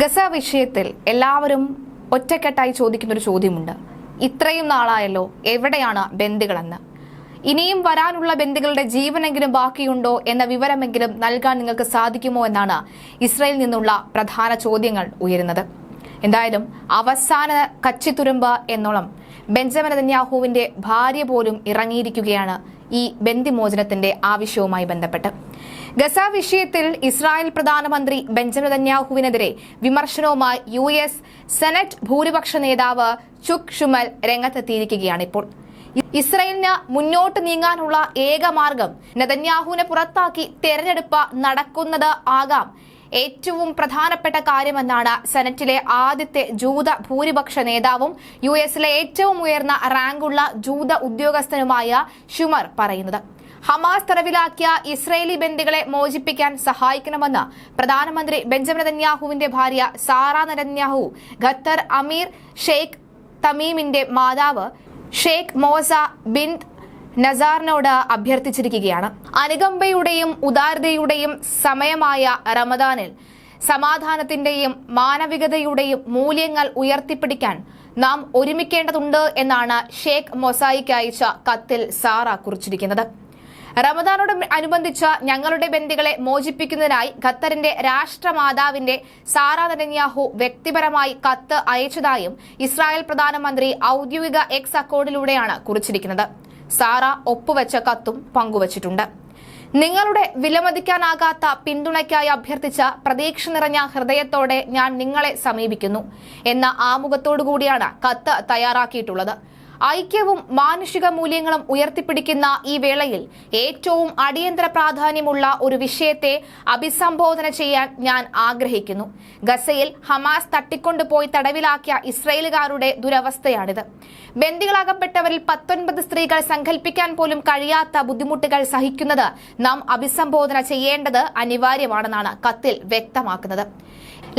Gaza വിഷയത്തിൽ എല്ലാവരും ഒറ്റക്കെട്ടായി ചോദിക്കുന്ന ഒരു ചോദ്യമുണ്ട്. ഇത്രയും നാളായല്ലോ എവിടെയാണ് ബന്ദികളെന്ന് ഇനിയും വരാനുള്ള ബന്ദികളുടെ ജീവനെങ്കിലും ബാക്കിയുണ്ടോ എന്ന വിവരമെങ്കിലും നൽകാൻ നിങ്ങൾക്ക് സാധിക്കുമോ എന്നാണ് ഇസ്രയേലിൽ നിന്നുള്ള പ്രധാന ചോദ്യങ്ങൾ ഉയരുന്നത്. എന്തായാലും അവസാന കച്ചിത്തുരുമ്പ് എന്നോളം ബെഞ്ചമിൻ നെതന്യാഹുവിന്റെ ഭാര്യ പോലും ഇറങ്ങിയിരിക്കുകയാണ് ഈ ബന്ദിമോചനത്തിന്റെ ആവശ്യവുമായി ബന്ധപ്പെട്ട്. ഗസ വിഷയത്തിൽ ഇസ്രായേൽ പ്രധാനമന്ത്രി ബെഞ്ചമിൻ നെതന്യാഹുവിനെതിരെ വിമർശനവുമായി യു എസ് സെനറ്റ് ഭൂരിപക്ഷ നേതാവ് ചുക് ഷുമൽ രംഗത്തെത്തിയിരിക്കുകയാണ് ഇപ്പോൾ. ഇസ്രയേലിന് മുന്നോട്ട് നീങ്ങാനുള്ള ഏക മാർഗം നെതന്യാഹുവിനെ പുറത്താക്കി തെരഞ്ഞെടുപ്പ് നടക്കുന്നത് ആകാം ഏറ്റവും പ്രധാനപ്പെട്ട കാര്യമെന്നാണ് സെനറ്റിലെ ആദ്യത്തെ ജൂത ഭൂരിപക്ഷ നേതാവും യു എസിലെ ഏറ്റവും ഉയർന്ന റാങ്കുള്ള ജൂത ഉദ്യോഗസ്ഥനുമായ ഷുമർ പറയുന്നത്. ഹമാസ് തറവിലാക്കിയ ഇസ്രയേലി ബന്ദികളെ മോചിപ്പിക്കാൻ സഹായിക്കണമെന്ന് പ്രധാനമന്ത്രി ബെഞ്ചമിൻ നെതന്യാഹുവിന്റെ ഭാര്യ സാറ നെതന്യാഹു ഖത്തർ അമീർ ഷെയ്ഖ് തമീമിന്റെ മാതാവ് ഷെയ്ഖ് മോസ ബിൻ നസാറിനോട് അഭ്യർത്ഥിച്ചിരിക്കുകയാണ്. അനുകമ്പയുടെയും ഉദാരതയുടെയും സമയമായ റമദാനിൽ സമാധാനത്തിന്റെയും മാനവികതയുടെയും മൂല്യങ്ങൾ ഉയർത്തിപ്പിടിക്കാൻ നാം ഒരുമിക്കേണ്ടതുണ്ട് എന്നാണ് ഷേഖ് മൊസായിക്ക് അയച്ച കത്തിൽ സാറ കുറിച്ചിരിക്കുന്നത്. റമദാനോട് അനുബന്ധിച്ച ഞങ്ങളുടെ ബന്ധികളെ മോചിപ്പിക്കുന്നതിനായി ഖത്തറിന്റെ രാഷ്ട്രമാതാവിന്റെ സാറ നെതന്യാഹു വ്യക്തിപരമായി കത്ത് അയച്ചതായും ഇസ്രായേൽ പ്രധാനമന്ത്രി ഔദ്യോഗിക എക്സ് അക്കൗണ്ടിലൂടെയാണ് കുറിച്ചിരിക്കുന്നത്. സാറ ഒപ്പുവെച്ച കത്തും പങ്കുവച്ചിട്ടുണ്ട്. നിങ്ങളുടെ വിലമതിക്കാനാകാത്ത പിന്തുണയ്ക്കായി അഭ്യർത്ഥിച്ച പ്രതീക്ഷ നിറഞ്ഞ ഹൃദയത്തോടെ ഞാൻ നിങ്ങളെ സമീപിക്കുന്നു എന്ന ആമുഖത്തോടുകൂടിയാണ് കത്ത് തയ്യാറാക്കിയിട്ടുള്ളത്. ഐക്യവും മാനുഷിക മൂല്യങ്ങളും ഉയർത്തിപ്പിടിക്കുന്ന ഈ വേളയിൽ ഏറ്റവും അടിയന്തര പ്രാധാന്യമുള്ള ഒരു വിഷയത്തെ അഭിസംബോധന ചെയ്യാൻ ഞാൻ ആഗ്രഹിക്കുന്നു. ഗസയിൽ ഹമാസ് തട്ടിക്കൊണ്ടുപോയി തടവിലാക്കിയ ഇസ്രയേലുകാരുടെ ദുരവസ്ഥയാണിത്. ബന്ദികളാകപ്പെട്ടവരിൽ പത്തൊൻപത് സ്ത്രീകൾ സങ്കല്പിക്കാൻ പോലും കഴിയാത്ത ബുദ്ധിമുട്ടുകൾ സഹിക്കുന്നത് നാം അഭിസംബോധന ചെയ്യേണ്ടത് അനിവാര്യമാണെന്നാണ് കത്തിൽ വ്യക്തമാക്കുന്നത്.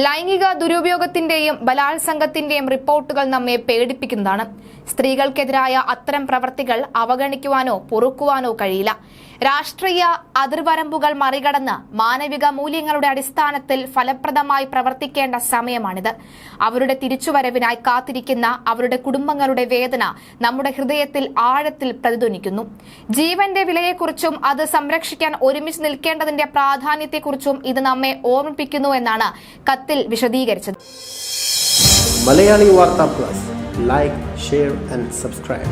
ലൈംഗിക ദുരുപയോഗത്തിന്റെയും ബലാത്സംഗത്തിന്റെയും റിപ്പോർട്ടുകൾ നമ്മെ പേടിപ്പിക്കുന്നതാണ്. സ്ത്രീകൾക്കെതിരായ അത്തരം പ്രവർത്തികൾ അവഗണിക്കുവാനോ പൊറുക്കുവാനോ കഴിയില്ല. രാഷ്ട്രീയ അതിർവരമ്പുകൾ മറികടന്ന് മാനവിക മൂല്യങ്ങളുടെ അടിസ്ഥാനത്തിൽ ഫലപ്രദമായി പ്രവർത്തിക്കേണ്ട സമയമാണിത്. അവരുടെ തിരിച്ചുവരവിനായി കാത്തിരിക്കുന്ന അവരുടെ കുടുംബങ്ങളുടെ വേദന നമ്മുടെ ഹൃദയത്തിൽ ആഴത്തിൽ പ്രതിധ്വനിക്കുന്നു. ജീവന്റെ വിലയെക്കുറിച്ചും അത് സംരക്ഷിക്കാൻ ഒരുമിച്ച് നിൽക്കേണ്ടതിന്റെ പ്രാധാന്യത്തെക്കുറിച്ചും ഇത് നമ്മെ ഓർമ്മിപ്പിക്കുന്നു എന്നാണ് കത്തിൽ വിശദീകരിച്ചത്. Malayali Varta plus. Like share and subscribe